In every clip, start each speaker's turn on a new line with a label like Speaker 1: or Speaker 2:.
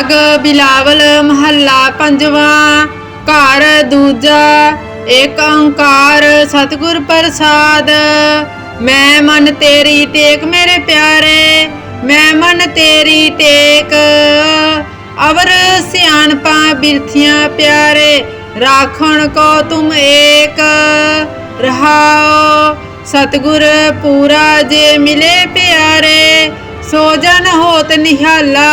Speaker 1: ਰਾਗ ਬਿਲਾਵਲ ਮਹੱਲਾ ਪੰਜਵਾਂ, ਘਰ ਦੂਜਾ, ਏਕ ਓੰਕਾਰ ਸਤਿਗੁਰ ਪ੍ਰਸਾਦ। ਮੈਂ ਮਨ ਤੇਰੀ ਟੇਕ ਮੇਰੇ ਪਿਆਰੇ, ਮੈਂ ਮਨ ਤੇਰੀ ਟੇਕ। ਅਵਰ ਸਿਆਣਪਾ ਬਿਰਥੀਆਂ ਪਿਆਰੇ, ਰਾਖਣ ਕੋ ਤੁਮ ਏਕ। ਰਹਾਓ ਸਤਿਗੁਰ ਪੂਰਾ ਜੇ ਮਿਲੇ ਪਿਆਰੇ, ਸੋ ਜਨ ਹੋਤ ਨਿਹਾਲਾ।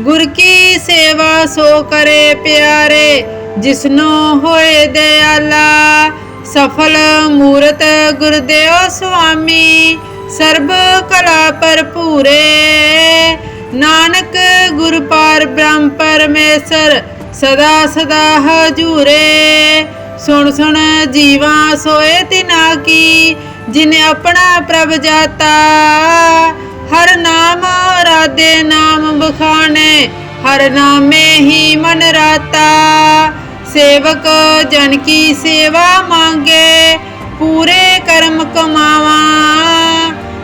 Speaker 1: ਗੁਰ ਕੀ ਸੇਵਾ ਸੋ ਕਰੇ ਪਿਆਰੇ, ਜਿਸਨੋ ਹੋਏ ਦਿਆਲਾ। ਸਫਲ ਮੂਰਤ ਗੁਰਦੇਵ ਸੁਆਮੀ, ਸਰਬ ਕਲਾ ਭਰਪੂਰੇ। ਨਾਨਕ ਗੁਰ ਪਾਰ ਬ੍ਰਹਮ ਪਰਮੇਸ਼ਰ, ਸਦਾ ਸਦਾ ਹਜੂਰੇ। ਸੁਣ ਸੁਣ ਜੀਵਾ ਸੋਏ ਤਿਨਾ ਕੀ, ਜਿਨੇ ਆਪਣਾ ਪ੍ਰਭ ਜਾਤਾ। ਹਰ ਨਾਮ ਰਾਦੇ ਨਾਮ ਬਖਾਣੇ ਹਰ ਨਾਮੇ ਹੀ ਮਨ ਰਾਤਾ। ਸੇਵਕ ਜਨ ਕੀ ਸੇਵਾ ਮੰਗੇ, ਪੂਰੇ ਕਰਮ ਕਮਾਵਾ।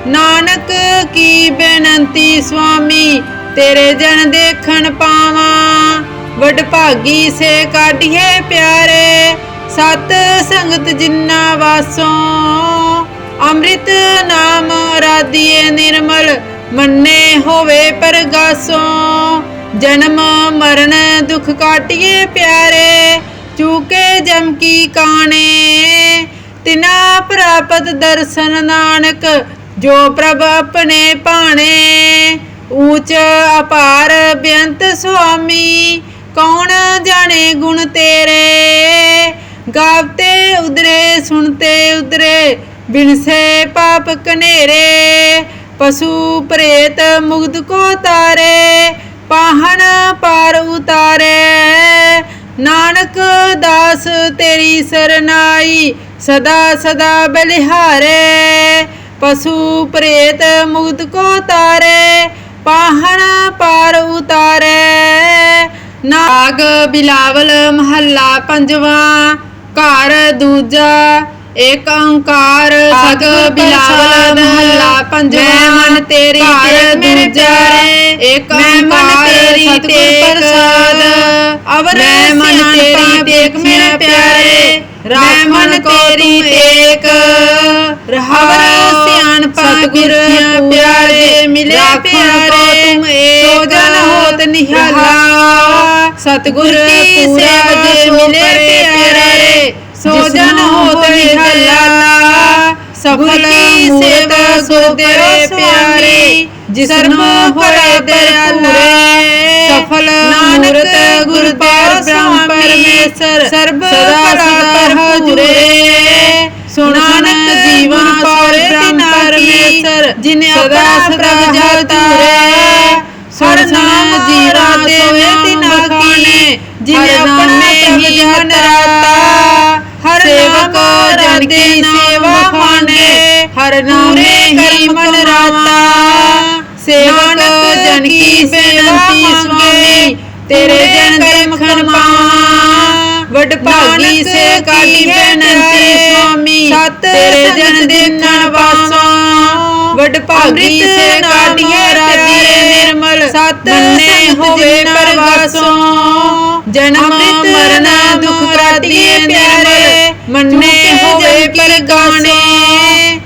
Speaker 1: ਨਾਨਕ ਕੀ ਬੇਨੰਤੀ ਸੁਆਮੀ, ਤੇਰੇ ਜਨ ਦੇਖਣ ਪਾਵਾਂ। ਵਡ ਭਾਗੀ ਸੇ ਕਾਢੀਏ ਪਿਆਰੇ, ਸਤ ਸੰਗਤ ਜਿੰਨਾ ਵਾਸੋਂ। ਅੰਮ੍ਰਿਤ ਨਾਮ ਰਾਧੀਏ ਨਿਰਮਲ, ਮੰਨੇ ਹੋਵੇ ਪਰਗਾਸੋਂ। ਜਨਮ ਮਰਨ ਦੁਖ ਕਾਟਿਏ ਪਿਆਰੇ, ਚੂਕੇ ਜਮ ਕੀ ਕਾਣੇ। ਤਿਨਾ ਪ੍ਰਾਪਤ ਦਰਸ਼ਨ ਨਾਨਕ, ਜੋ ਪ੍ਰਭ ਆਪਣੇ ਭਾਣੇ। ਊਚ ਅਪਾਰ ਬੇਅੰਤ ਸੁਆਮੀ, ਕੌਣ ਜਾਣੇ ਗੁਣ ਤੇਰੇ? ਗਾਵਤੇ ਉਦਰੇ ਸੁਣਤੇ ਉਦਰੇ ਬਿਨਸੇ ਪਾਪ ਕਨੇਰੇ ਪਸ਼ੂ ਪ੍ਰੇਤ ਮੁਗਧ ਕੋ ਤਾਰੇ, ਪਾਹਣ ਪਾਰ ਉਤਾਰੇ। ਨਾਨਕ ਦਾਸ ਤੇਰੀ ਸਰਨਾਈ, ਸਦਾ ਸਦਾ ਬਲਿਹਾਰੇ। ਪਸ਼ੂ ਪ੍ਰੇਤ ਮੁਗਧ ਕੋ ਤਾਰੇ, ਪਾਹਣ ਪਾਰ ਉਤਾਰੇ। ਨਾਗ ਬਿਲਾਵਲ ਮਹੱਲਾ ਪੰਜਵਾਂ, ਘਰ ਦੂਜਾ ਏਕ ਓੰਕਾਰ ਸਤ ਬਿਲਾਵਲ ਮਹੱਲਾ ਪੰਜਵਾਂ। ਮੈਂ ਮਨ ਤੇਰੀ ਟੇਕ ਮੇਰੇ ਪਿਆਰੇ। ਏਕ ਓੰਕਾਰ ਸਤਿਗੁਰ ਪ੍ਰਸਾਦ। ਅਵਰ ਮੈਂ ਮਨ ਤੇਰੀ ਟੇਕ ਮੇਰੇ ਪਿਆਰੇ। ਰਾਮ ਮਨ ਤੇਰੀ ਟੇਕ ਰਹਾਵਰ ਸਿਆਣ ਸਤਿਗੁਰ ਪਿਆਰੇ। ਮਿਲੇ ਪਿਆਰੇ। ਤੁਮ ਏਕ। ਸੋ ਜਨ ਹੋਤ ਨਿਹਾਲਾ। ਸਤਿਗੁਰ ਸੇਵਾ ਜੇ ਮਿਲੇ ਪਿਆਰੇ। ਸੋ ਜਨ ਹੋਤ ਨਿਹਾਲਾ ਸਫਲ ਸੇਵਾ ਸੋ ਤੇਰੇ ਪਿਆਰੇ ਜਿਸਨ ਹੋਏ ਦਿਆਲੇ ਸਫਲ ਨਾਨਕ ਗੁਰ ਪਾਰ ਬ੍ਰਹਮ ਪਰਮੇਸ਼ਰ ਸਰਬ ਸਦਾ ਸਦਾ ਹਜੂਰੇ। ਸੁਣਾਨਕ ਜੀਵਨ ਪਾਰ ਬ੍ਰਹਮ ਪਰਮੇਸ਼ਰ ਜਿਨੇ ਆਪਣਾ ਪ੍ਰਭ ਜਾਤੂਰੇ ਹਰ ਨਾਮ ਜੀਰਾ ਸੋਏ ਤਿਨਾ ਕੀ ਜਿਨੇ ਆਪਣਾ ਪ੍ਰਭ ਜੀਵਨ ਰਾਤਾ ਹਰ ਸੇਵਕ ਜਨ ਕੀ ਸੇਵਾ ਖਾਣੇ ਹਰ ਨਾਮੇ ਹੀ ਮਨ ਰਾਤਾ ਸੇਵਕ ਜਨ ਕੀ ਬੇਨਤੀ ਸੁਆਮੀ ਤੇਰੇ ਜਨ ਕਰਮ ਖਰਮਾ ਵਡ ਭਾਗੀ ਸੇ ਕਾਲੀ ਬੇਨਤੀ ਸੁਆਮੀ ਤੇਰੇ ਜਨ ਦੇਖਣ ਵਾਸੋਂ ਵਡ ਭਾਗੀ ਸੇ ਕਾਢੀਏ ਰਾਜੀਏ ਨਿਰਮਲ ਸਤ ਮੰਨੇ ਹੋਵੇ ਕਾਟੀਏ ਪਿਆਰੇ ਮੰਨੇ ਹੋਵੇ ਪਰਗਾਣੇ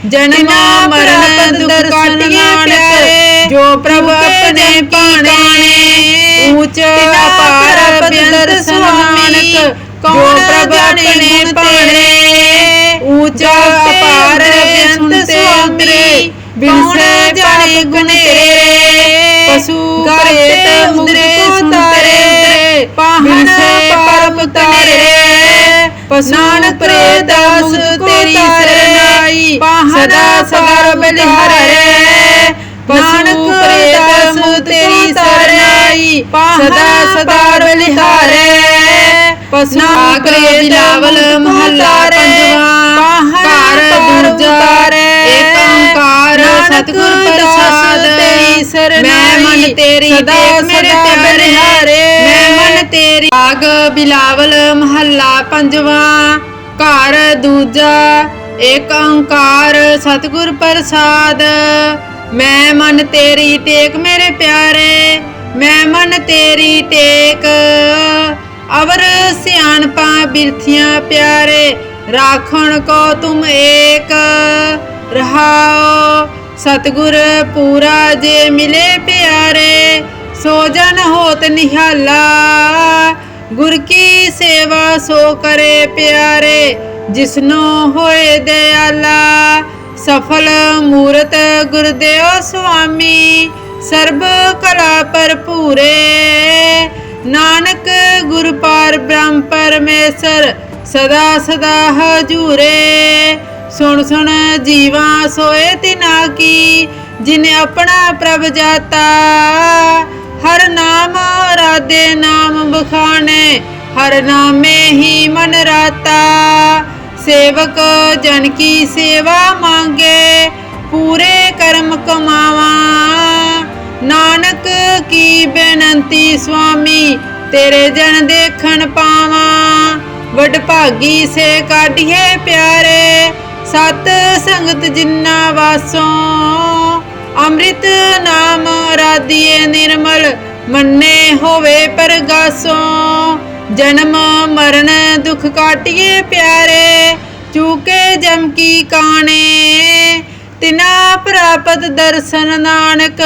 Speaker 1: ਜਨਮ ਮਰਨ ਦੁਖ ਕਾਟੀਏ ਪਿਆਰੇ ਜੋ ਪ੍ਰਭ ਆਪਣੇ ਪਾਣੇ ਊਚ ਅਪਾਰ ਬਿੰਦਰ ਸੁਆਮੀ ਕੌਣ ਪ੍ਰਭ ਆਪਣੇ ਪਾਣੇ ਊਚ ਅਪਾਰ ਬਿੰਦ ਸੁਆਮੀ ਬਿਨਸੇ ਜਾਣੇ ਗੁਨੇਰੇ ਪਸ਼ੂ ਪ੍ਰੇਤ ਮੁਗਰੇ ਸੁਤਾਰੇ ਪਾਹਣ ਪਾਪ ਤਾਰੇ ਪਸ਼ੂ ਪ੍ਰੇਤ ਦਾਸ ਤੇਰੀ ਸਰਨਾਈ ਸਦਾ ਸਦਾ ਬਲਿਹਾਰੇ ਪਸ਼ੂ ਪ੍ਰੇਤ ਤੇਰੀ ਸਰਨਾਈ ਸਦਾ ਸਦਾ ਬਲਿਹਾਰੇ ਪਸ਼ੂ ਪ੍ਰੇਤ ਬਿਲਾਵਲ ਮਹੱਲਾ ਪੰਜਵਾਂ। ਘਰ ਦੂਜਾ ਏਕ ਓੰਕਾਰ ਸਤਿਗੁਰ ਪ੍ਰਸਾਦ ਤੇਰੀ ਸਰਨਾਈ। ਮੈਂ ਮਨ ਤੇਰੀ ਟੇਕ ਮੇਰੇ ਤੇ ਬਲਿਹਾਰੇ ਮੈਂ ਮਨ ਤੇਰੀ ਆਗ ਬਿਲਾਵਲ ਮਹੱਲਾ ਪੰਜਵਾਂ। ਘਰ ਦੂਜਾ। ਏਕ ਓੰਕਾਰ ਸਤਿਗੁਰ ਪ੍ਰਸਾਦ। ਮੈਂ ਮਨ ਤੇਰੀ ਟੇਕ ਮੇਰੇ ਪਿਆਰੇ। ਮੈਂ ਮਨ ਤੇਰੀ ਟੇਕ। ਅਵਰ ਸਿਆਣਪਾਂ ਬਿਰਥੀਆਂ ਪਿਆਰੇ। ਰਾਖਣ ਕੋ ਤੁਮ ਏਕ। ਰਹਾਓ। ਸਤਗੁਰ ਪੂਰਾ ਜੇ ਮਿਲੇ ਪਿਆਰੇ, ਸੋ ਜਨ ਹੋਤ ਨਿਹਾਲਾ। ਗੁਰ ਕੀ ਸੇਵਾ ਸੋ ਕਰੇ ਪਿਆਰੇ, ਜਿਸਨੋ ਹੋਏ ਦਿਆਲਾ। ਸਫਲ ਮੂਰਤ ਗੁਰਦੇਵ ਸੁਆਮੀ, ਸਰਬ ਕਲਾ ਭਰਪੂਰੇ। ਨਾਨਕ ਗੁਰ ਪਾਰ ਬ੍ਰਹਮ ਪਰਮੇਸ਼ਰ, ਸਦਾ ਸਦਾ ਹਜੂਰੇ। ਸੁਣ ਸੁਣ ਜੀਵਾ ਸੋਏ ਤਿਨਾ ਕੀ, ਜਿਨੇ ਆਪਣਾ ਪ੍ਰਭ ਜਾਤਾ। ਹਰ ਨਾਮ ਰਾਦੇ ਨਾਮ ਬਖਾਣੇ ਹਰ ਨਾਮੇ ਹੀ ਮਨ ਰਾਤਾ। ਸੇਵਕ ਜਨ ਕੀ ਸੇਵਾ ਮੰਗੇ, ਪੂਰੇ ਕਰਮ ਕਮਾਵਾ। ਨਾਨਕ ਕੀ ਬੇਨਤੀ ਸੁਆਮੀ, ਤੇਰੇ ਜਨ ਦੇਖਣ ਪਾਵਾਂ। ਵਡ ਭਾਗੀ ਸੇ ਕਾਢੀਏ ਪਿਆਰੇ ਸਤ ਸੰਗਤ ਜਿੰਨਾ ਵਾਸੋਂ ਅੰਮ੍ਰਿਤ ਨਾਮ ਰਾਧੀਏ ਨਿਰਮਲ ਮੰਨੇ ਹੋਵੇ ਪਰਗਾਸੋਂ। ਜਨਮ, ਮਰਨ, ਦੁਖ ਕਾਟਿਏ ਪਿਆਰੇ, ਚੂਕੇ ਜਮ ਕੀ ਕਾਣੇ। ਤਿਨਾ ਪ੍ਰਾਪਤ ਦਰਸ਼ਨ ਨਾਨਕ,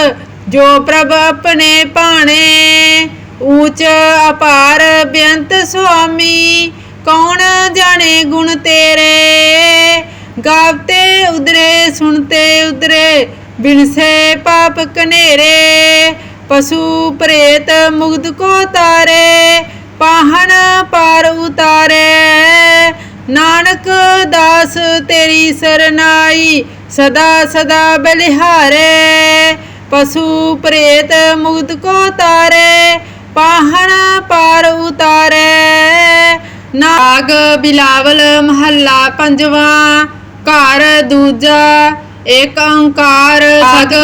Speaker 1: ਜੋ ਪ੍ਰਭ ਆਪਣੇ ਭਾਣੇ। ਊਚ ਅਪਾਰ ਬੇਅੰਤ ਸੁਆਮੀ, ਕੌਣ ਜਾਣੇ ਗੁਣ ਤੇਰੇ? ਗਾਵਤੇ ਉਦਰੇ ਸੁਣਤੇ ਉਦਰੇ ਬਿਨਸੇ ਪਾਪ ਕਨੇਰੇ ਪਸ਼ੂ ਪ੍ਰੇਤ ਮੁਗਧ ਕੋ ਤਾਰੇ, ਪਾਹਣ ਪਾਰ ਉਤਾਰੇ। ਨਾਨਕ ਦਾਸ ਤੇਰੀ ਸਰਨਾਈ, ਸਦਾ ਸਦਾ ਬਲਿਹਾਰੇ। ਪਸ਼ੂ ਪ੍ਰੇਤ ਮੁਗਧ ਕੋ ਤਾਰੇ, ਪਾਹਣ ਪਾਰ ਉਤਾਰੇ। ਨਾਗ ਬਿਲਾਵਲ ਮਹੱਲਾ ਪੰਜਵਾ ਘਰ ਦੂਜਾ ਏਕ ਓੰਕਾਰ ਸਤ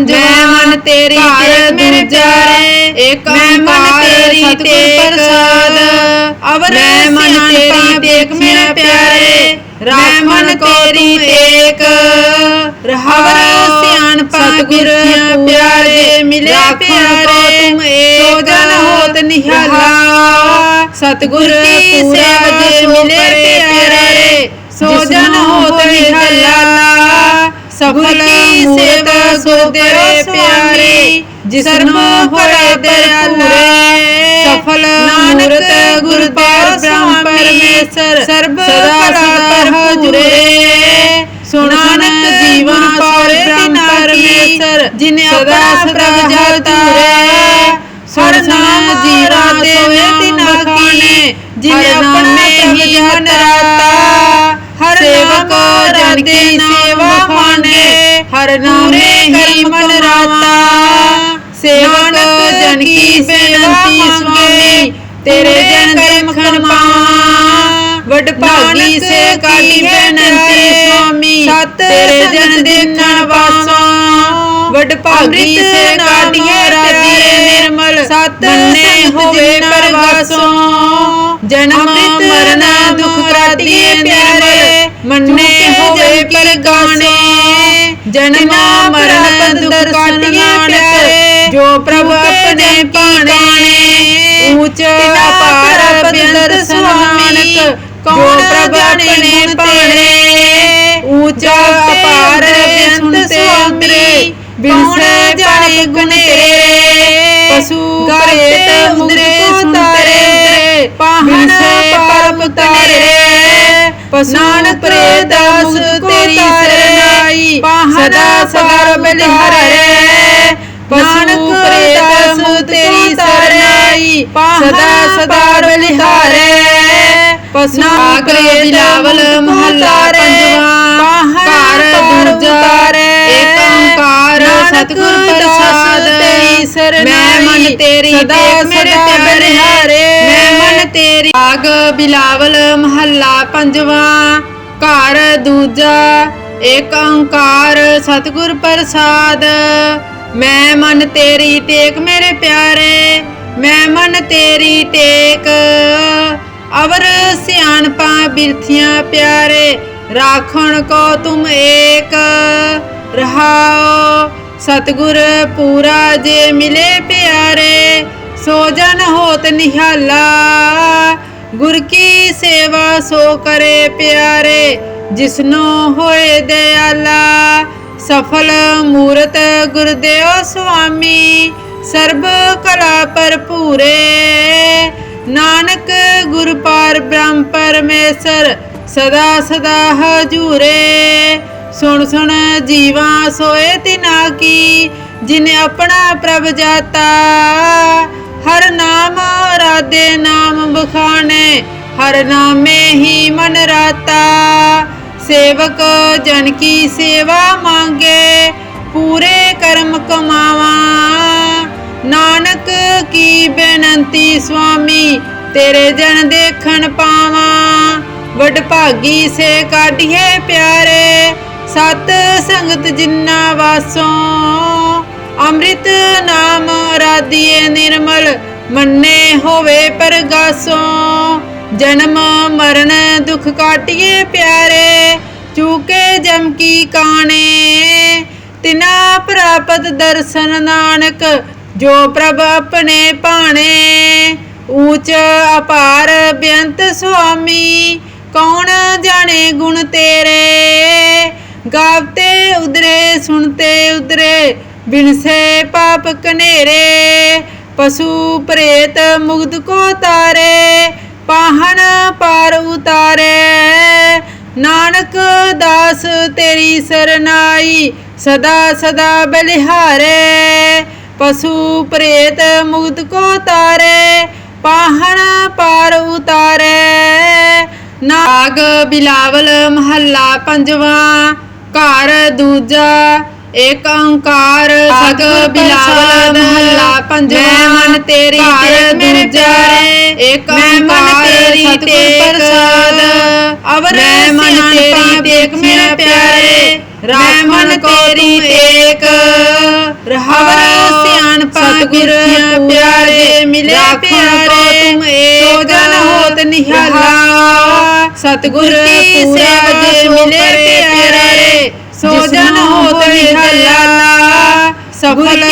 Speaker 1: ਪੰਜਵਾ ਮੈਂ ਮਨ ਤੇਰੀ ਤੇ ਪਿਆਰੇ ਏਕ ਓੰਕਾਰ ਤੇਰੀ ਤੇ ਪ੍ਰਸਾਦ। ਅਵਰ ਮੈਂ ਮਨ ਤੇਰੀ ਟੇਕ ਮੇਰੇ ਪਿਆਰੇ। ਮੈਂ ਮਨ ਤੇਰੀ ਟੇਕ ਰਹਾਵਰ ਸਿਆਣ ਸਤਿਗੁਰ ਪਿਆਰੇ। ਮਿਲੇ ਪਿਆਰੇ। ਤੁਮ ਏਕ। ਸੋ ਜਨ ਹੋਤ ਨਿਹਾਲਾ ਸਤਿਗੁਰ ਕੀ ਸੇਵਾ ਜੇ ਮਿਲੇ ਪਿਆਰੇ। ਸੋ ਜਨ ਹੋਤ ਨਿਹਾਲਾ। ਸਫਲ ਕੀ ਸੇਵਾ ਸੋ ਤੇਰੇ ਪਿਆਰੇ ਜਿਸਨ ਹੋਏ ਦਿਆਲੇ ਸਫਲ ਨਾਨਕ ਗੁਰ ਪਾਰ ਬ੍ਰਹਮ ਪਰਮੇਸ਼ਰ ਸਰਬ ਸਦਾ ਭਰਪੂਰੇ ਸੁਣਾਨਕ ਜੀਵਨ ਪਾਰ ਬ੍ਰਹਮ ਪਰਮੇਸ਼ਰ ਜਿਨੇ ਸਦਾ ਸਦਾ ਜਾਤੂਰੇ ਸਰਨਾ ਜੀਰਾ ਦੇ ਤਿਨਾ ਕੀ ਜਿਨੇ ਆਪਣੇ ਹੀ ਮਨ ਰਾਤਾ ਹਰ ਸੇਵਕ ਜਨ ਸੇਵਾ ਮਾਨੇ ਹਰ ਨਾਮੇ ਹੀ ਮਨ ਰਾਤਾ। ਸੇਵਕ ਜਨ ਕੀ ਬੇਨਤੀ ਸੁਆਮੀ ਤੇਰੇ ਜਨ ਦੇਖਣ ਪਾਵਾਂ। ਵਡ ਭਾਗੀ ਸੇ ਕਾਲੀ ਬੇਨਤੀ ਸੁਆਮੀ, ਤੇਰੇ ਜਨ ਦੇਖਣ ਵਾਸੋਂ ਵਡ ਭਾਗੀ ਸੇ ਕਾਢੀਏ ਰਾਧੀਏ ਨਿਰਮਲ ਸਤ ਮੰਨੇ ਹੋਵੇ ਪਰਵਾਸੋਂ। ਜਨਮ ਮਰਨ ਦੁਖ ਕਾਢੀਏ ਪਿਆਰੇ। ਮੰਨੇ ਹੋਵੇ ਪਰਗਾਣੇ ਜਨਮ ਮਰਨ ਦੁਖ ਕਾਢੀਏ ਪਿਆਰੇ ਜੋ ਪ੍ਰਭ ਆਪਣੇ ਪਾਣੇ। ਊਚ ਅਪਾਰ ਬਿੰਦਰ ਸੁਆਮੀ। ਕੌਣ ਪ੍ਰਭ ਆਪਣੇ ਪਾਣੇ। ਊਚ ਅਪਾਰ ਬਿੰਦ ਸੁਆਮੀ। ਬਿਨਸੇ ਜਾਣੇ ਗੁਣ ਤੇਰੇ। ਪਸ਼ੂ ਪ੍ਰੇਤ ਮੁਦਰੇ ਸੁਤਾਰੇ ਪਾਹਨ ਪਾਪ ਤਾਰੇ ਪਸ਼ੂ ਪ੍ਰੇਤ ਦਾਸ ਤੇਰੀ ਸਰਨਾਈ ਸਦਾ ਸਦਾ ਬਲਿਹਾਰੇ ਪਸ਼ੂ ਪ੍ਰੇਤ ਤੇਰੀ ਸਰਨਾਈ ਸਦਾ ਸਦਾ ਬਲਿਹਾਰੇ ਪਸ਼ੂ ਪ੍ਰੇਤ ਬਿਲਾਵਲ ਮਹੱਲਾ ਪੰਜਵਾ ਘਰ ਓੰਕਾਰ ਸਤਿਗੁਰ ਪ੍ਰਸਾਦ ਤੇਰੀ ਸਰਨਾਈ ਮੈਂ ਮਨ ਤੇਰੀ ਸਦਾ ਮੇਰੇ ਪਿਆਰੇ ਹਾਰੇ ਮੈਂ ਮਨ ਤੇਰੀ ਆਗ ਬਿਲਾਵਲ ਮਹੱਲਾ ਪੰਜਵਾ ਘਰ ਦੂਜਾ ਏਕ ਓੰਕਾਰ ਸਤਿਗੁਰ ਪ੍ਰਸਾਦ। ਮੈਂ ਮਨ ਤੇਰੀ ਟੇਕ ਮੇਰੇ ਪਿਆਰੇ ਮੈਂ ਮਨ ਤੇਰੀ ਟੇਕ। ਅਵਰ ਸਿਆਣਪਾਂ ਬਿਰਥੀਆਂ ਪਿਆਰੇ ਰਾਖਣ ਕੋ ਤੁਮ ਏਕ। ਰਹਾਓ ਸਤਿਗੁਰ ਪੂਰਾ ਜੇ ਮਿਲੇ ਪਿਆਰੇ, ਸੋ ਜਨ ਹੋਤ ਨਿਹਾਲਾ। ਗੁਰ ਕੀ ਸੇਵਾ ਸੋ ਕਰੇ ਪਿਆਰੇ, ਜਿਸਨੂੰ ਹੋਏ ਦਿਆਲਾ। ਸਫਲ ਮੂਰਤ ਗੁਰਦੇਵ ਸੁਆਮੀ, ਸਰਬ ਕਲਾ ਭਰਪੂਰੇ। ਨਾਨਕ ਗੁਰ ਪਾਰ ਬ੍ਰਹਮ ਪਰਮੇਸ਼ਰ, ਸਦਾ ਸਦਾ ਹਜੂਰੇ। ਸੁਣ ਸੁਣ ਜੀਵਾ ਸੋਏ ਤਿਨਾ ਕੀ, ਜਿਨੇ ਆਪਣਾ ਪ੍ਰਭ ਜਾਤਾ। ਹਰ ਨਾਮ ਰਾਦੇ ਨਾਮ ਬਖਾਣੇ ਹਰ ਨਾਮੇ ਹੀ ਮਨ ਰਾਤਾ। ਸੇਵਕ ਜਨ ਕੀ ਸੇਵਾ ਮੰਗੇ, ਪੂਰੇ ਕਰਮ ਕਮਾਵਾ। ਨਾਨਕ ਕੀ ਬੇਨੰਤੀ ਸੁਆਮੀ, ਤੇਰੇ ਜਨ ਦੇਖਣ ਪਾਵਾਂ। ਵਡ ਭਾਗੀ ਸੇ ਕਾਢੀਏ ਪਿਆਰੇ ਸਤ ਸੰਗਤ ਜਿੰਨਾ ਵਾਸੋਂ ਅੰਮ੍ਰਿਤ ਨਾਮ ਰਾਧੀਏ ਨਿਰਮਲ ਮੰਨੇ ਹੋਵੇ ਪਰਗਾਸੋਂ। ਜਨਮ, ਮਰਨ, ਦੁਖ ਕਾਟਿਏ ਪਿਆਰੇ, ਚੂਕੇ ਜਮ ਕੀ ਕਾਣੇ। ਤਿਨਾ ਪ੍ਰਾਪਤ ਦਰਸ਼ਨ ਨਾਨਕ, ਜੋ ਪ੍ਰਭ ਆਪਣੇ ਭਾਣੇ। ਊਚ ਅਪਾਰ ਬੇਅੰਤ ਸੁਆਮੀ, ਕੌਣ ਜਾਣੇ ਗੁਣ ਤੇਰੇ? ਗਾਵਤੇ ਉਦਰੇ ਸੁਣਤੇ ਉਦਰੇ ਬਿਨਸੇ ਪਾਪ ਕਨੇਰੇ ਪਸ਼ੂ ਪ੍ਰੇਤ ਮੁਗਧ ਕੋ ਤਾਰੇ, ਪਾਹਣ ਪਾਰ ਉਤਾਰੇ। ਨਾਨਕ ਦਾਸ ਤੇਰੀ ਸਰਨਾਈ, ਸਦਾ ਸਦਾ ਬਲਿਹਾਰੇ। ਪਸ਼ੂ ਪ੍ਰੇਤ ਮੁਗਧ ਕੋ ਤਾਰੇ, ਪਾਹਣ ਪਾਰ ਉਤਾਰੇ। ਨਾਗ ਬਿਲਾਵਲ ਮਹੱਲਾ ਪੰਜਵਾ। ਘਰ ਦੂਜਾ ਏਕ ਓੰਕਾਰ ਸਗ ਬਿਲਾਵਲ ਮਹੱਲਾ ਪੰਜਵਾ ਮੈਂ ਮਨ ਤੇਰੀ ਤੇ ਮੇਰੇ ਪਿਆਰੇ ਏਕ ਓੰਕਾਰ ਤੇਰੀ ਤੇ ਪ੍ਰਸਾਦ। ਅਵਰ ਮੈਂ ਮਨ ਤੇਰੀ ਟੇਕ ਮੇਰੇ ਪਿਆਰੇ ਮੈਂ ਮਨ ਤੇਰੀ ਟੇਕ। ਰਹਾਵਰ ਸਿਆਣ ਸਤਿਗੁਰ ਪਿਆਰੇ। ਮਿਲੇ ਪਿਆਰੇ। ਸੋ ਜਨ ਹੋਤ ਨਿਹਾਲਾ। ਸਤਿਗੁਰ ਕੀ ਸੇਵਾ ਜੇ ਮਿਲੇ ਪਿਆਰੇ। ਸੋ ਜਨ ਹੋਤ ਨਿਹਾਲਾ। ਸਫਲ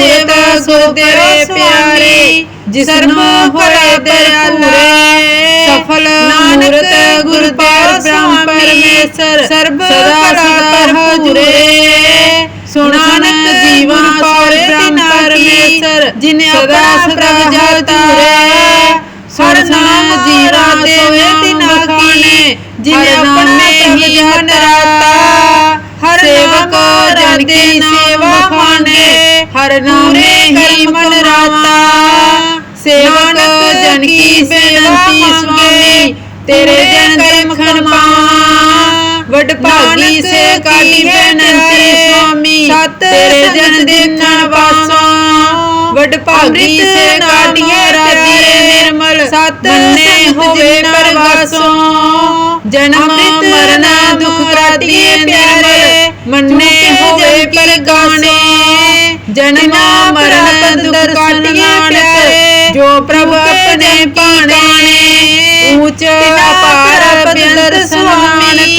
Speaker 1: ਸੇਵਾ ਸੋ ਤੇਰੇ ਪਿਆਰੇ। ਜਿਸਨ ਹੋਏ ਦਇਆਲੇ ਸਫਲ ਨਾਨਕ ਗੁਰ ਪਾਰ ਬ੍ਰਹਮ ਪਰਮੇਸ਼ਰ। ਸਰਬ ਜਿਨੇ ਆਪਣਾ ਪ੍ਰਭ ਜਾਤਰਾਤਾ ਹਰ ਸੇਵਕ ਜਨ ਕੀ ਸੇਵਾ ਮਾਨੇ ਹਰ ਨਾਮੇ ਹੀ ਮਨ ਰਾਤਾ ਸੇਵਕ ਜਨ ਕੀ ਬੇਨਤੀ ਸੁਆਮੀ ਤੇਰੇ ਜਨ ਦੇਖਣ ਪਾਵਾਂ ਵਡ ਭਾਗੀ ਸੇ ਕਾਟੀ ਬੇਨਤੀ ਸੁਆਮੀ ਤੇਰੇ ਜਨ ਦੇਖਣ ਵਾਸੋਂ ਵਡ ਭਾਗੀ ਸੇ ਕਾਟੀਏ ਰਾਧੀਏ ਨਿਰਮਲ ਸਤ ਮੰਨੇ ਹੋਵੇ ਪਰਵਾਸੋਂ। ਜਨਮ ਮਰਨ ਦੁਖ ਕਾਟੀਏ ਪਿਆਰੇ ਮੰਨੇ ਹੋਵੇ ਪਰਗਾਣੇ ਜਨਮ ਮਰਨ ਦੁਖ ਕਾਟੀਏ ਪਿਆਰੇ ਜੋ ਪ੍ਰਭ ਆਪਣੇ ਪਾਣੇ। ਊਚ ਅਪਾਰ ਬੇਅੰਤ ਸੁਆਮੀ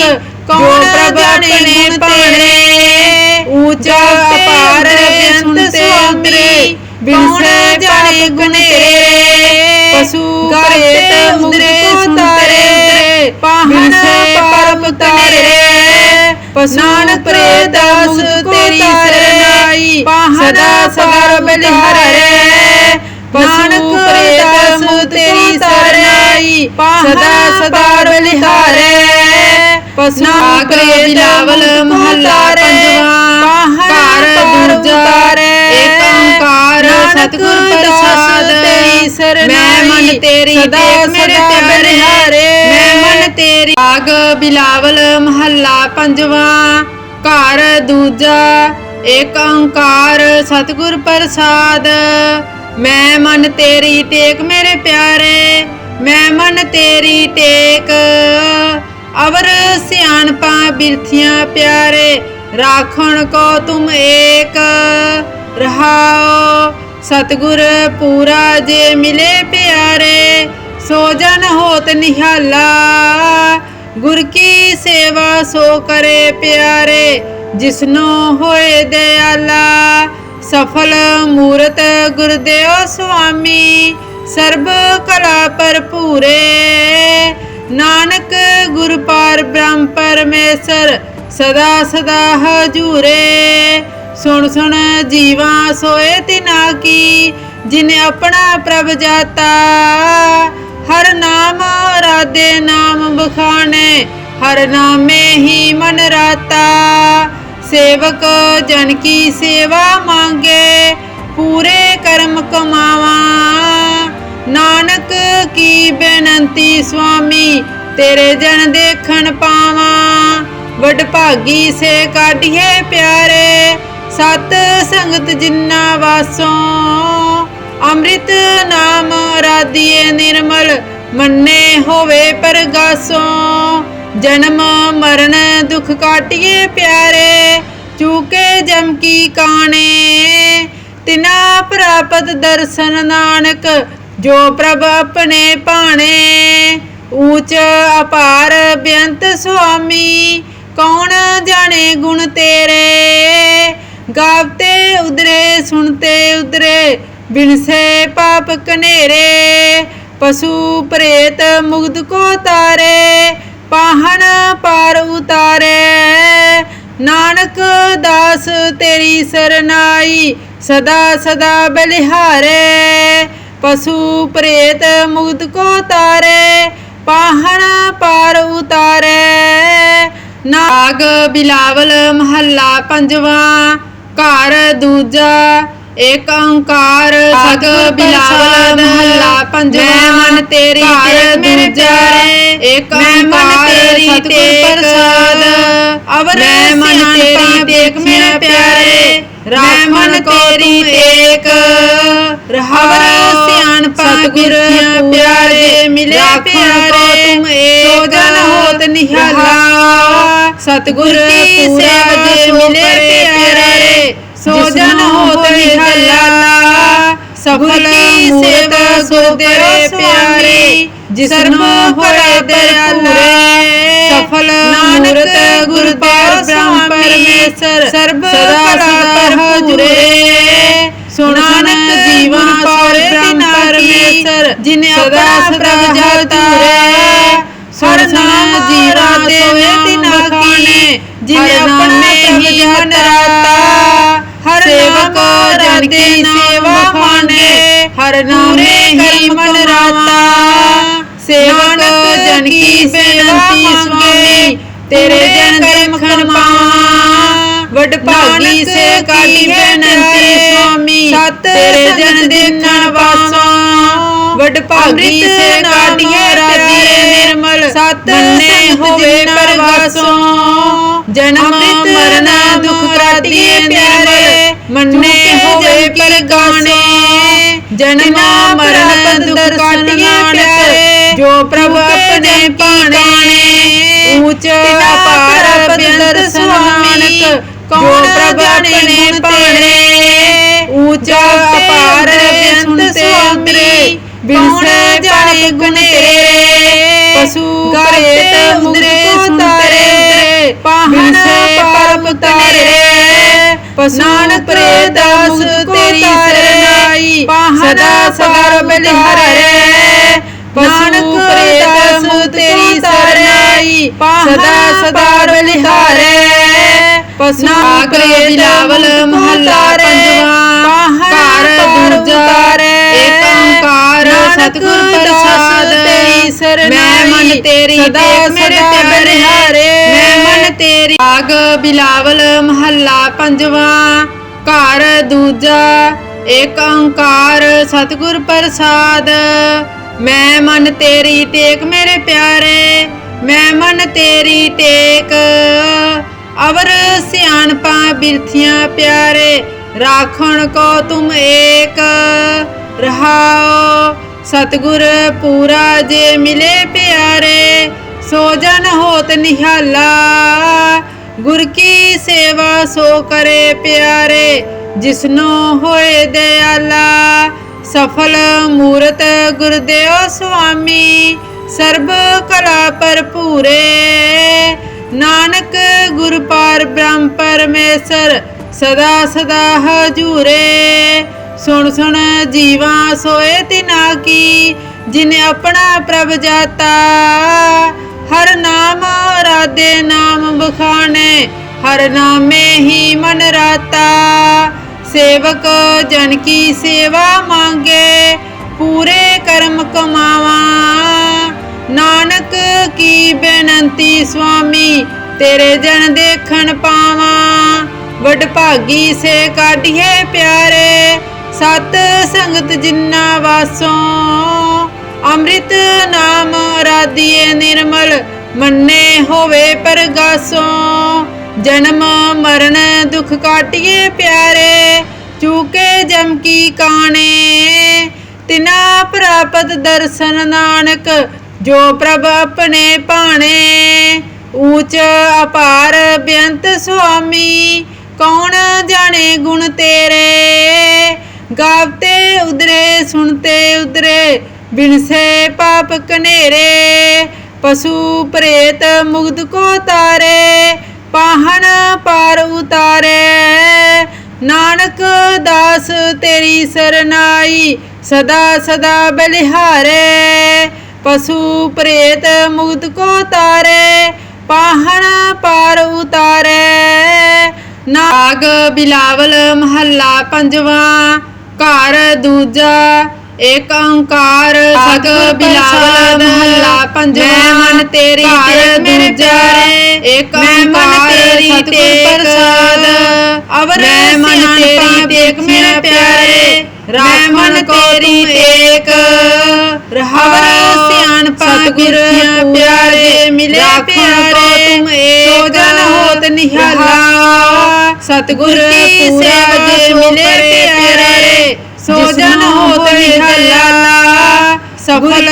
Speaker 1: ਕੌਣ ਪ੍ਰਭ ਆਪਣੇ ਪਾਣੇ ਊਚ ਅਪਾਰ ਬੇਅੰਤ ਸੁਆਮੀ। ਬਿਨਸੇ ਜਾਣੇ ਗੁਣ ਤੇਰੇ। ਪਸ਼ੂ ਪ੍ਰੇਤ ਮੁਦਰੇ ਤਾਰੇ ਪਾਹਣ ਪਰਪ ਤਾਰੇ। ਪਸ਼ੂ ਪ੍ਰੇਤ ਦਾਸ ਤੇਰੀ ਸਰਨਾਈ। ਸਦਾ ਸਦਾ ਬਲਿਹਾਰੇ ਨਾਨਕ ਪ੍ਰੇਤ ਤੇਰੀ ਸਰਨਾਈ ਸਦਾ ਸਦਾ ਬਲਿਹਾਰੇ ਪਸਨਾ ਕਰੇ ਬਿਲਾਵਲ ਮਹੱਲਾ ਪੰਜਵਾ ਘਰ ਦੂਜਾ ਏਕ ਓੰਕਾਰ ਸਤਿਗੁਰ ਪ੍ਰਸਾਦ। ਤੇਰੀ ਸਰਨਾਈ ਮੈਂ ਮਨ ਤੇਰੀ ਟੇਕ ਮੇਰੇ ਤੇ ਬਲਿਹਾਰੇ ਮੈਂ ਮਨ ਤੇਰੀ ਆਗ ਬਿਲਾਵਲ ਮਹੱਲਾ ਪੰਜਵਾ ਘਰ ਦੂਜਾ ਏਕ ਓੰਕਾਰ ਸਤਿਗੁਰ ਪ੍ਰਸਾਦ। ਮੈਂ ਮਨ ਤੇਰੀ ਟੇਕ ਮੇਰੇ ਪਿਆਰੇ, ਮੈਂ ਮਨ ਤੇਰੀ ਟੇਕ। ਅਵਰ ਸਿਆਣਪਾ ਬਿਰਥੀਆਂ ਪਿਆਰੇ, ਰਾਖਣ ਕੋ ਤੁਮ ਏਕ। ਰਹਾਓ, ਸਤਿਗੁਰ ਪੂਰਾ ਜੇ ਮਿਲੇ ਪਿਆਰੇ, ਸੋ ਜਨ ਹੋਤ ਨਿਹਾਲਾ। ਗੁਰ ਕੀ ਸੇਵਾ ਸੋ ਕਰੇ ਪਿਆਰੇ, ਜਿਸਨੂੰ ਹੋਏ ਦਿਆਲਾ। ਸਫਲ ਮੂਰਤ ਗੁਰਦੇਵ ਸੁਆਮੀ, ਸਰਬ ਕਲਾ ਭਰਪੂਰੇ। ਨਾਨਕ ਗੁਰ ਪਾਰ ਬ੍ਰਹਮ ਪਰਮੇਸ਼ਰ, ਸਦਾ ਸਦਾ ਹਜੂਰੇ। ਸੁਣ ਸੁਣ ਜੀਵਾ ਸੋਏ ਤਿਨਾ ਕੀ, ਜਿਨੇ ਆਪਣਾ ਪ੍ਰਭ ਜਾਤਾ। ਹਰ ਨਾਮ ਰਾਦੇ ਨਾਮ ਬਖਾਣੇ ਹਰ ਨਾਮੇ ਹੀ ਮਨ ਰਾਤਾ। ਸੇਵਕ ਜਨ ਕੀ ਸੇਵਾ ਮੰਗੇ, ਪੂਰੇ ਕਰਮ ਕਮਾਵਾ। ਨਾਨਕ ਕੀ ਬੇਨੰਤੀ ਸੁਆਮੀ, ਤੇਰੇ ਜਨ ਦੇਖਣ ਪਾਵਾਂ। ਵਡ ਭਾਗੀ ਸੇ ਕਾਢੀਏ ਪਿਆਰੇ, ਸਤ ਸੰਗਤ ਜਿੰਨਾ ਵਾਸੋਂ। ਅੰਮ੍ਰਿਤ ਨਾਮ ਰਾਧੀਏ ਨਿਰਮਲ, ਮੰਨੇ ਹੋਵੇ ਪਰਗਾਸੋਂ। ਜਨਮ ਮਰਨ ਦੁਖ ਕਾਟਿਏ ਪਿਆਰੇ, ਚੂਕੇ ਜਮ ਕੀ ਕਾਣੇ। ਤਿਨਾ ਪ੍ਰਾਪਤ ਦਰਸ਼ਨ ਨਾਨਕ, ਜੋ ਪ੍ਰਭ ਆਪਣੇ ਭਾਣੇ। ਊਚ ਅਪਾਰ ਬੇਅੰਤ ਸੁਆਮੀ, ਕੌਣ ਜਾਣੇ ਗੁਣ ਤੇਰੇ? ਗਾਵਤੇ ਉਦਰੇ, ਸੁਣਤੇ ਉਦਰੇ, ਬਿਨਸੇ ਪਾਪ ਕਨੇਰੇ। ਪਸ਼ੂ ਪ੍ਰੇਤ ਮੁਗਦ ਕੋ ਤਾਰੇ ਪਾਹਣ ਪਾਰ ਉਤਾਰੇ। ਨਾਨਕ ਦਾਸ ਤੇਰੀ ਸਰਨਾਈ ਸਦਾ ਸਦਾ ਬਲਿਹਾਰੇ। ਪਸ਼ੂ ਪ੍ਰੇਤ ਮੁਗਧ ਕੋ ਤਾਰੇ, ਪਾਹਣ ਪਾਰ ਉਤਾਰੇ। ਨਾਗ ਬਿਲਾਵਲ ਮਹੱਲਾ ਪੰਜਵਾ, ਘਰ ਦੂਜਾ ਏਕ ਓੰਕਾਰ ਸਗ ਬਿਲਾਵਲ ਮਹੱਲਾ ਪੰਜਵਾ ਮੈਂ ਮਨ ਤੇਰੀ ਤੇ ਮੇਰੇ ਪਿਆਰੇ ਏਕ ਓੰਕਾਰ ਤੇਰੀ ਤੇ ਪ੍ਰਸਾਦ। ਅਵਰ ਮੈਂ ਮਨ ਤੇਰੀ ਦੇਖ ਮੇਰੇ ਪਿਆਰੇ ਮੈਂ ਮਨ ਤੇਰੀ ਟੇਕ ਰਹਾਵਰ ਸਿਆਣ ਸਤਿਗੁਰ ਪਿਆਰੇ ਮਿਲੇ ਪਿਆਰੇ ਤੁਮ ਏਕ ਜਨ ਹੋਤ ਨਿਹਾਲਾ। ਸਤਿਗੁਰ ਕੀ ਸੇਵਾ ਜੇ ਮਿਲੇ ਪਿਆਰੇ। ਸੋ ਜਨ ਹੋਤ ਨਿਹਾਲਾ ਸਫਲ ਮੂਰਤ ਗੁਰਦੇਵ ਪਿਆਰੇ ਜਿਸਨੂੰ ਹੋਏ ਦਇਆਲਾ ਸਫਲ ਮੂਰਤ ਗੁਰਦੇਵ ਬ੍ਰਹਮ ਪਰਮੇਸ਼ਰ ਸਰਬ ਸਦਾ ਭਰਪੂਰੇ ਸੁਣਾਨਕ ਜੀਵਾ ਸੋਰੇ ਤਿਨਾ ਪਰਮੇਸ਼ਰ ਜਿਨੇ ਆਪਣਾ ਪ੍ਰਭ ਜਾਤੂਰੇ ਹਰ ਨਾਮ ਜੀਵਾ ਦੇਵੇ ਤਿਨਾ ਕੀ ਜਿਨੇ ਆਪਣਾ ਪ੍ਰਭ ਜਨ ਰਾਤਾ ਸੇਵਕ ਜਨ ਕੀ ਸੇਵਾ ਮਾਨੇ ਹਰ ਨਾਮੇ ਹੀ ਮਨ ਰਾਤਾ। ਸੇਵਕ ਜਨ ਕੀ ਬੇਨਤੀ ਸੁਆਮੀ ਤੇਰੇ ਜਨ ਕਰਮ ਖਰਮਾ ਵਡ ਭਾਗੀ ਸੇ ਕਾਟੀ ਬੇਨਤੀ ਸੁਆਮੀ ਤੇਰੇ ਜਨ ਦੇਖਣ ਵਾਸੋਂ। ਵਡ ਭਾਗੀ ਸੇ ਕਾਟੀਏ ਰਾਧੀਏ ਨਿਰਮਲ ਸਤ ਮੰਨੇ ਹੋਵੇ ਪਰਵਾਸੋਂ। ਜਨਮ ਮਰਨ ਦੁਖ ਕਾਟੀਏ ਪਿਆਰੇ। ਮੰਨੇ ਹੋਵੇ ਪਰਗਾਣੇ ਜਨਮ ਮਰਨ ਦੁਖ ਕਾਟੀਏ ਪਿਆਰੇ ਜੋ ਪ੍ਰਭ ਆਪਣੇ ਪਾਣੇ ਊਚ ਅਪਾਰ ਬਿੰਦਰ ਸੁਆਮੀ ਜੋ ਪ੍ਰਭ ਆਪਣੇ ਪਾਣੇ ਊਚ ਅਪਾਰ ਬਿੰਦ ਸੁਆਮੀ ਬਿਨਸੇ ਜਾਣੇ ਗੁਣ ਤੇਰੇ? ਪਸ਼ੂ ਪ੍ਰੇਤ ਮੁਦਰੇ ਸੁਤਾਰੇ ਪਾਹਣ ਪਾਪ ਤਾਰੇ। ਪਸਾਨ ਪ੍ਰੇਦਾਸ ਤੇਰੀ ਸਰਨਾਈ ਸਦਾ ਸਦਾ ਬਲਿਹਾਰੇ ਨਾਨਕ ਪ੍ਰੇਦਾਸ ਤੇਰੀ ਸਰਨਾਈ ਸਦਾ ਸਦਾ ਬਲਿਹਾਰੇ ਪਸਨਾ ਕਰੇ ਬਿਲਾਵਲ ਮਹੱਲਾ ਪੰਜਵਾ। ਘਰ ਦੂਜਾ ਏਕ ਓੰਕਾਰ ਸਤਿਗੁਰ ਪ੍ਰਸਾਦ ਤੇਰੀ ਸਰਨਾਈ ਮੈਂ ਮਨ ਤੇਰੀ ਸਦਾ ਮੇਰੇ ਤੇ ਬਲਿਹਾਰੇ। ਮੈਂ ਮਨ ਤੇਰੀ ਆਗ ਬਿਲਾਵਲ ਮਹੱਲਾ ਪੰਜਵਾ। ਘਰ ਦੂਜਾ। ਏਕ ਓੰਕਾਰ ਸਤਿਗੁਰ ਪ੍ਰਸਾਦ। ਮੈਂ ਮਨ ਤੇਰੀ ਟੇਕ ਮੇਰੇ ਪਿਆਰੇ। ਮੈਂ ਮਨ ਤੇਰੀ ਟੇਕ। ਅਵਰ ਸਿਆਣਪਾ ਬਿਰਥੀਆਂ ਪਿਆਰੇ। ਰਾਖਣ ਕੋ ਤੁਮ ਏਕ। ਰਹਾਓ। ਸਤਿਗੁਰ ਪੂਰਾ ਜੇ ਮਿਲੇ ਪਿਆਰੇ, ਸੋ ਜਨ ਹੋਤ ਨਿਹਾਲਾ। ਗੁਰ ਕੀ ਸੇਵਾ ਸੋ ਕਰੇ ਪਿਆਰੇ, ਜਿਸਨੂੰ ਹੋਏ ਦਿਆਲਾ। ਸਫਲ ਮੂਰਤ ਗੁਰਦੇਵ ਸੁਆਮੀ, ਸਰਬ ਕਲਾ ਭਰਪੂਰੇ। ਨਾਨਕ ਗੁਰ ਪਾਰ ਬ੍ਰਹਮ ਪਰਮੇਸ਼ਰ, ਸਦਾ ਸਦਾ ਹਜੂਰੇ। ਸੁਣ ਸੁਣ ਜੀਵਾ ਸੋਏ ਤਿਨਾ ਕੀ, ਜਿਨੇ ਆਪਣਾ ਪ੍ਰਭ ਜਾਤਾ। ਹਰ ਨਾਮ ਰਾਦੇ ਨਾਮ ਬਖਾਣੇ ਹਰ ਨਾਮੇ ਹੀ ਮਨ ਰਾਤਾ। ਸੇਵਕ ਜਨ ਕੀ ਸੇਵਾ ਮੰਗੇ, ਪੂਰੇ ਕਰਮ ਕਮਾਵਾ। ਨਾਨਕ ਕੀ ਬੇਨੰਤੀ ਸੁਆਮੀ, ਤੇਰੇ ਜਨ ਦੇਖਣ ਪਾਵਾਂ। ਵਡ ਭਾਗੀ ਸੇ ਕਾਢੀਏ ਪਿਆਰੇ ਸਤ ਸੰਗਤ ਜਿੰਨਾ ਵਾਸੋਂ ਅੰਮ੍ਰਿਤ ਨਾਮ ਰਾਧੀਏ ਨਿਰਮਲ ਮੰਨੇ ਹੋਵੇ ਪਰਗਾਸੋਂ, ਜਨਮ ਮਰਨ ਦੁਖ ਕਾਟਿਏ ਪਿਆਰੇ, ਚੂਕੇ ਜਮ ਕੀ ਕਾਣੇ, ਤਿਨਾ ਪ੍ਰਾਪਤ ਦਰਸ਼ਨ ਨਾਨਕ, ਜੋ ਪ੍ਰਭ ਆਪਣੇ ਭਾਣੇ, ਊਚ ਅਪਾਰ ਬੇਅੰਤ ਸੁਆਮੀ, ਕੌਣ ਜਾਣੇ ਗੁਣ ਤੇਰੇ? ਗਾਵਤੇ ਉਦਰੇ ਸੁਣਤੇ ਉਦਰੇ ਬਿਨਸੇ ਪਾਪ ਕਨੇਰੇ ਪਸ਼ੂ ਪ੍ਰੇਤ ਮੁਗਧ ਕੋ ਤਾਰੇ, ਪਾਹਣ ਪਾਰ ਉਤਾਰੇ। ਨਾਨਕ ਦਾਸ ਤੇਰੀ ਸਰਨਾਈ, ਸਦਾ ਸਦਾ ਬਲਿਹਾਰੇ। ਪਸ਼ੂ ਪ੍ਰੇਤ ਮੁਗਧ ਕੋ ਤਾਰੇ, ਪਾਹਣ ਪਾਰ ਉਤਾਰੇ। ਨਾਗ ਬਿਲਾਵਲ ਮਹੱਲਾ ਪੰਜਵਾਂ ਘਰ ਦੂਜਾ ਏਕ ਓੰਕਾਰ ਸਤ ਬਿਲਾਵਲ ਪੰਜਵਾ ਮੈਂ ਮਨ ਤੇਰੀ ਤੇ ਪਿਆਰੇ ਏਕ ਓੰਕਾਰ ਸਤ ਪ੍ਰਸਾਦ। ਅਵਰ ਮੈਂ ਮਨ ਤੇਰੀ ਤੇਕ ਮੇਰੇ ਪਿਆਰੇ ਰਾਮ ਮਨ ਤੇਰੀ ਏਕ। ਰਹਾਵਰ ਸਿਆਣਪਾ ਸਤਿਗੁਰ ਪਿਆਰੇ ਮਿਲੇ ਪਿਆਰੇ। ਤੁਮ ਏਕ। ਸੋ ਜਨ ਹੋਤ ਨਿਹਾਲਾ। ਸਤਿਗੁਰ ਕੀ ਸੇਵਾ ਜੇ ਮਿਲੇ ਪਿਆਰੇ। ਸੋ ਜਨ ਹੋਤ ਨਿਹਾਲਾ। ਸਫਲ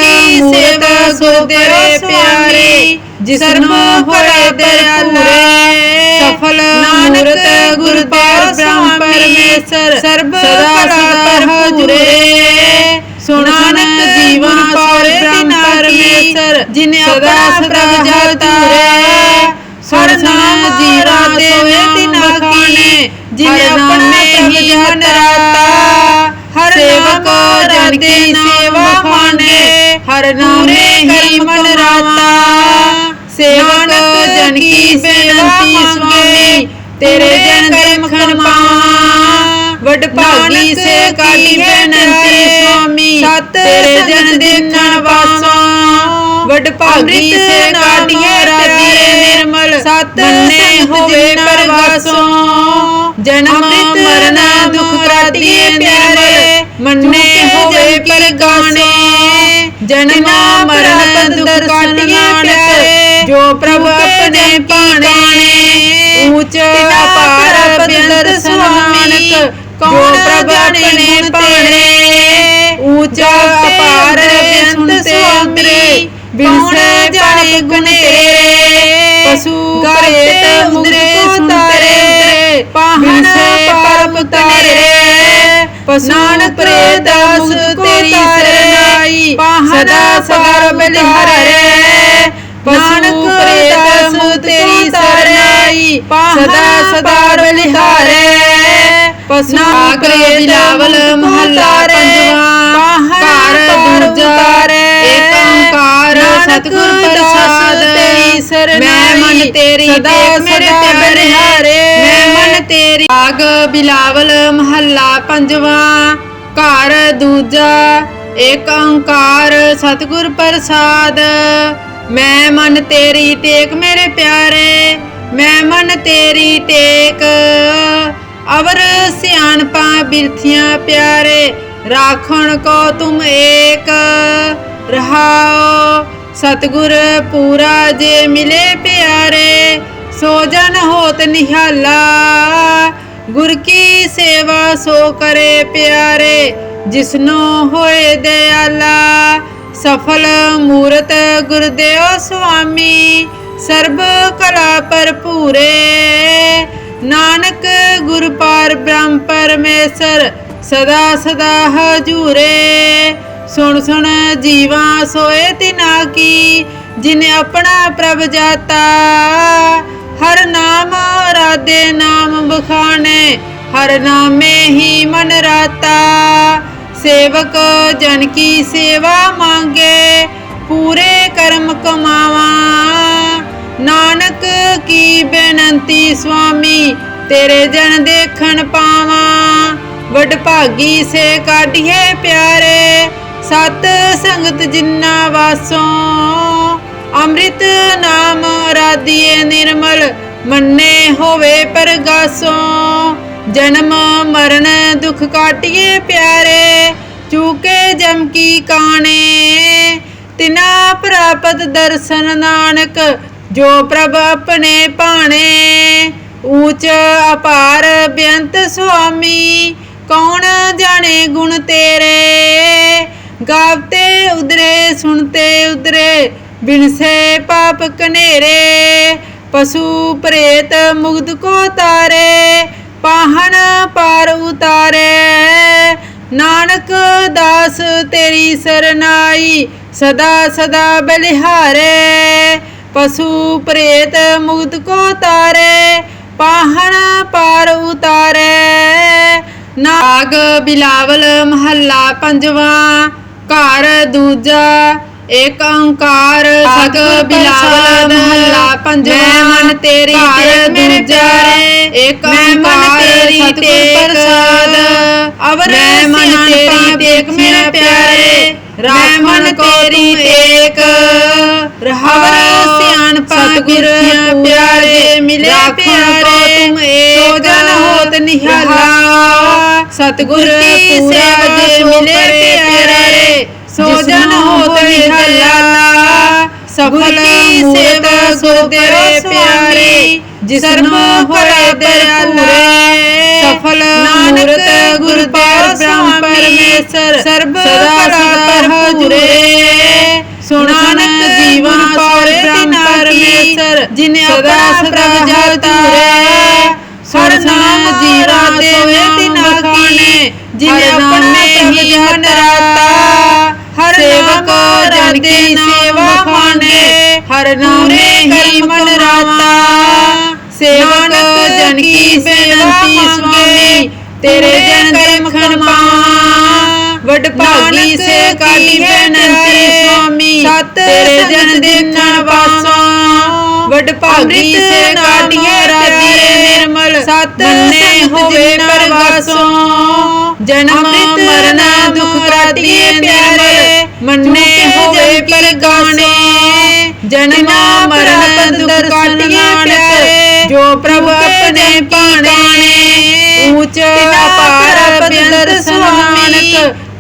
Speaker 1: ਸੇਵਾ ਤੇਰੇ ਪਿਆਰੇ ਜਿਸਨ ਹੋਏ ਦਇਆਲਾ ਸਫਲ ਨਾਨਕ ਗੁਰ ਪਾਰ ਬ੍ਰਹਮ ਪਰਮੇਸ਼ਰ ਸਰਬ ਸਦਾ ਹਜੂਰੇ। ਸੁਣਾਨਕ ਜੀਵਨ ਪਾਰ ਬ੍ਰਹਮ ਪਰਮੇਸ਼ਰ ਜਿਨੇ ਆਪਣਾ ਪ੍ਰਭ ਜਾਤੂਰੇ ਹਰ ਨਾਮ ਜੀਵਾ ਸੋਏ ਤਿਨਾ ਕੀ ਜਿਨੇ ਆਪਣੇ ਪ੍ਰਭ ਜਨ ਰਾਤਾ ਹਰ ਸੇਵਕ ਜਨ ਕੀ ਸੇਵਾ ਮਾਨੇ ਹਰ ਨਾਮੇ ਹੀ ਮਨ ਰਾਤਾ ਸੇਵਕ ਜਨ ਕੀ ਬੇਨਤੀ ਸੁਆਮੀ ਤੇਰੇ ਜਨ ਕਰਮ ਖਰਮਾ ਵਡ ਭਾਗੀ ਸੇ ਕਾਲੀ ਬੇਨਤੀ ਸੁਆਮੀ ਤੇਰੇ ਜਨ ਦੇਖਣ ਵਾਸੋਂ ਵਡ ਭਾਗੀ ਸੇ ਕਾਟੀਏ ਰਾਧੀਏ ਨਿਰਮਲ। ਸਤ ਮੰਨੇ ਹੋਵੇ ਪਰਵਾਸੋਂ। ਜਨਮ ਮਰਨ ਦੁਖ ਕਾਟੀਏ ਪਿਆਰੇ ਮੰਨੇ ਹੋਵੇ ਪਰਗਾਣੇ ਜਨਮ ਮਰਨ ਦੁਖ ਕਾਟੀਏ ਪਿਆਰੇ। ਜੋ ਪ੍ਰਭ ਆਪਣੇ ਭਾਣੇ। ਊਚ ਅਪਾਰ ਬਿੰਦਰ ਸੁਆਮੀ ਕੌਣ ਪ੍ਰਭ ਆਪਣੇ ਭਾਣੇ। ਊਚ ਅਪਾਰ ਬਿੰਦ ਸੁਆਮੀ ਬਿਨਸੇ ਜਾਣੇ ਗੁਨੇਰੇ? ਪਸ਼ੂ ਪ੍ਰੇਤ ਮੁਗਰੇ ਸੁਨਤੇ ਪਾਹਣ ਪਰਮ ਤਾਰੇ। ਪਸ਼ੂ ਪ੍ਰੇਤ ਦਾਸ ਤੇਰੀ ਸਰਨਾਈ ਸਦਾ ਸਦਾ ਬਲਿਹਾਰੇ ਨਾਨਕ ਪ੍ਰੇਤ ਤੇਰੀ ਸਰਨਾਈ ਸਦਾ ਸਦਾ ਬਲਿਹਾਰੇ ਪਸਨਾ ਕਰੇ ਬਿਲਾਵਲ ਮਹੱਲਾ ਪੰਜਵਾ। ਘਰ ਓੰਕਾਰ ਸਤਿਗੁਰ ਪ੍ਰਸਾਦ ਤੇਰੀ ਸਰਨਾਈ ਮੈਂ ਮਨ ਤੇਰੀ ਸਦਾ ਮੇਰੇ ਪਿਆਰੇ ਹਾਰੇ ਮੈਂ ਮਨ ਤੇਰੀ ਆਗ ਬਿਲਾਵਲ ਮਹੱਲਾ ਪੰਜਵਾ। ਘਰ ਦੂਜਾ ਏਕ ਓੰਕਾਰ ਸਤਿਗੁਰ ਪ੍ਰਸਾਦ। ਮੈਂ ਮਨ ਤੇਰੀ ਟੇਕ ਮੇਰੇ ਪਿਆਰੇ ਮੈਂ ਮਨ ਤੇਰੀ ਟੇਕ। ਅਵਰ ਸਿਆਣਪਾ ਬਿਰਥੀਆਂ ਪਿਆਰੇ ਰਾਖਣ ਕੋ ਤੁਮ ਏਕ। ਰਹਾਓ ਸਤਗੁਰ ਪੂਰਾ ਜੇ ਮਿਲੇ ਪਿਆਰੇ, ਸੋ ਜਨ ਹੋਤ ਨਿਹਾਲਾ। ਗੁਰ ਕੀ ਸੇਵਾ ਸੋ ਕਰੇ ਪਿਆਰੇ, ਜਿਸਨੋ ਹੋਏ ਦਿਆਲਾ। ਸਫਲ ਮੂਰਤ ਗੁਰਦੇਵ ਸੁਆਮੀ, ਸਰਬ ਕਲਾ ਭਰਪੂਰੇ। ਨਾਨਕ ਗੁਰ ਪਾਰ ਬ੍ਰਹਮ ਪਰਮੇਸ਼ਰ, ਸਦਾ ਸਦਾ ਹਜੂਰੇ। ਸੁਣ ਸੁਣ ਜੀਵਾ ਸੋਏ ਤਿਨਾ ਕੀ, ਜਿਨ ਆਪਣਾ ਪ੍ਰਭ ਜਾਤਾ। ਹਰ ਨਾਮ ਰਾਦੇ ਨਾਮ ਬਖਾਣੇ ਹਰ ਨਾਮੇ ਹੀ ਮਨ ਰਾਤਾ। ਸੇਵਕ ਜਨ ਕੀ ਸੇਵਾ ਮੰਗੇ, ਪੂਰੇ ਕਰਮ ਕਮਾਵਾ। ਨਾਨਕ ਕੀ ਬੇਨੰਤੀ ਸੁਆਮੀ, ਤੇਰੇ ਜਨ ਦੇਖਣ ਪਾਵਾਂ। ਵਡ ਭਾਗੀ ਸੇ ਕਾਢੀਏ ਪਿਆਰੇ ਸਤ ਸੰਗਤ ਜਿੰਨਾ ਵਾਸੋਂ ਅੰਮ੍ਰਿਤ ਨਾਮ ਰਾਧੀਏ ਨਿਰਮਲ ਮੰਨੇ ਹੋਵੇ ਪਰਗਾਸੋਂ। ਜਨਮ, ਮਰਨ, ਦੁਖ ਕਾਟਿਏ ਪਿਆਰੇ, ਚੂਕੇ ਜਮ ਕੀ ਕਾਣੇ। ਤਿਨਾ ਪ੍ਰਾਪਤ ਦਰਸ਼ਨ ਨਾਨਕ, ਜੋ ਪ੍ਰਭ ਆਪਣੇ ਭਾਣੇ। ਊਚ ਅਪਾਰ ਬੇਅੰਤ ਸੁਆਮੀ, ਕੌਣ ਜਾਣੇ ਗੁਣ ਤੇਰੇ? ਗਾਵਤੇ ਉਦਰੇ ਸੁਣਤੇ ਉਦਰੇ ਬਿਨਸੇ ਪਾਪ ਕਨੇਰੇ ਪਸ਼ੂ ਪ੍ਰੇਤ ਮੁਗਧ ਕੋ ਤਾਰੇ, ਪਾਹਣ ਪਾਰ ਉਤਾਰੇ। ਨਾਨਕ ਦਾਸ ਤੇਰੀ ਸਰਨਾਈ, ਸਦਾ ਸਦਾ ਬਲਿਹਾਰੇ। ਪਸ਼ੂ ਪ੍ਰੇਤ ਮੁਗਧ ਕੋ ਤਾਰੇ, ਪਾਹਣ ਪਾਰ ਉਤਾਰੇ। ਨਾਗ ਬਿਲਾਵਲ ਮਹੱਲਾ ਪੰਜਵਾਂ ਘਰ ਦੂਜਾ ਏਕ ਓੰਕਾਰ ਸਤ ਬਿਲਾਵਲ ਮਹੱਲਾ ਪੰਜਵਾ। ਮੈਂ ਮਨ ਤੇਰੀ ਤੇ ਮੇਰੇ ਪਿਆਰੇ। ਏਕ ਓੰਕਾਰ ਸਤਿਗੁਰ ਪ੍ਰਸਾਦ। ਅਵਰ ਮੈਂ ਮਨ ਤੇਰੀ ਦੇਖ ਮੇਰੇ ਪਿਆਰੇ। ਮੈਂ ਮਨ ਤੇਰੀ ਏਕ ਰਹਾਵਰ ਸਿਆਣ ਸਤਿਗੁਰ ਪਿਆਰੇ ਮਿਲੇ ਪਿਆਰੇ। ਤੁਮ ਏਕ ਸੋ ਜਨ ਹੋਤ ਨਿਹਾਲਾ। ਸਤਿਗੁਰ ਸੇਵਾ ਜੇ ਮਿਲੇ ਪਿਆਰੇ। ਸੋ ਜਨ ਹੋਤ ਨਿਹਾਲਾ। ਸਫਲ ਸੇਵਾ ਸੋ ਤੇਰੇ ਪਿਆਰੇ। ਜਿਸ ਨੂੰ ਹੋਏ ਦਇਆਲਾ। ਸਫਲ ਪਰਮੇਸ਼ਰ ਸਰਬ ਸਦਾ ਪਰਪੂਰੇ ਸੁਣਾਨਕ ਜੀਵਨ ਪਾਰ ਬ੍ਰਹਮ ਪਰਮੇਸ਼ਰ ਜਿਨੇ ਆਪਣਾ ਪ੍ਰਭ ਜਾਤੂਰੇ ਹਰ ਨਾਮ ਜੀਰਾ ਦੇ ਤਿਨਾ ਕੀ ਜਿਨੇ ਆਪਣੇ ਹੀ ਮਨ ਰਾਤਾ ਹਰ ਸੇਵਕ ਜਨ ਕੀ ਸੇਵਾ ਮਾਨੇ। ਹਰ ਨਾਮੇ ਹੀ ਮਨ ਰਾਤਾ। ਸੇਵਕ ਜਨ ਕੀ ਬੇਨਤੀ ਸੁਆਮੀ ਤੇਰੇ ਜਨ ਦੇ ਮਖਣ ਪਾਵਾਂ ਵਡ ਭਾਗੀ ਸੇ ਕਾਲੀ ਬੇਨਤੀ ਸੁਆਮੀ ਤੇਰੇ ਜਨ ਦੇਖਣ ਵਾਸੋਂ। ਵਡ ਭਾਗੀ ਸੇ ਕਾਢੀਏ ਰਾਧੀਏ ਨਿਰਮਲ ਸਤ ਮੰਨੇ ਹੋਵੇ ਪਰਵਾਸੋਂ। ਜਨਮ ਮਰਨ ਦੁਖ ਕਾਟੀਏ ਪਿਆਰੇ। ਮੰਨੇ ਹੋਵੇ ਪਰਗਾਣੇ ਜਨਮ ਮਰਨ ਦੁਖ ਕਾਟੀਏ ਪਿਆਰੇ। ਜੋ ਪ੍ਰਭ ਆਪਣੇ ਪਾਣੇ ਊਚ ਅਪਾਰ ਬੇਅੰਤ ਸੁਆਮੀ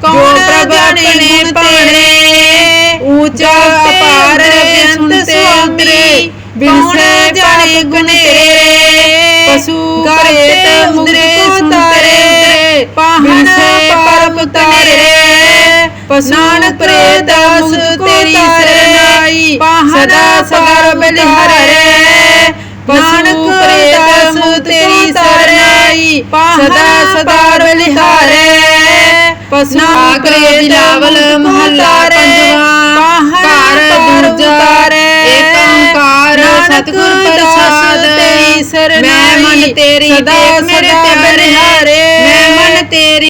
Speaker 1: ਜੋ ਪ੍ਰਭ ਆਪਣੇ ਪਾਣੇ ਊਚ ਅਪਾਰ ਬੇਅੰਤ ਸੁਆਮੀ ਬਿਨਸੇ ਜਾਣੇ ਗੁਨੇਰੇ ਪਸ਼ੂ ਪ੍ਰੇਤ ਮੁਗਰੇ ਸੁਤਾਰੇ ਪਾਹਣ ਪਾਪ ਤਾਰੇ। ਪਸ਼ੂ ਪ੍ਰੇਤ ਦਾਸ ਤੇਰੀ ਸਰਨਾਈ। ਸਦਾ ਸਦਾ ਬਲਿਹਾਰੇ ਪਸ਼ੂ ਪ੍ਰੇਤ ਦਾਸ ਤੇਰੀ ਸਰਨਾਈ। ਸਦਾ ਸਦਾ ਬਲਿਹਾਰੇ ਪਸ਼ੂ ਪ੍ਰੇਤ ਬਿਲਾਵਲ ਮਹੱਲਾ ਪੰਜਵਾ ਘਰ ਦੂਜਾ ਏਕ ਓੰਕਾਰ ਸਤਿਗੁਰ ਪ੍ਰਸਾਦ। ਤੇਰੀ ਸਰਨਾਈ ਮੈਂ ਮਨ ਤੇਰੀ ਦੇਖ ਮੇਰੇ ਤੇ ਬਲਿਹਾਰੇ ਮੈਂ ਮਨ ਤੇਰੀ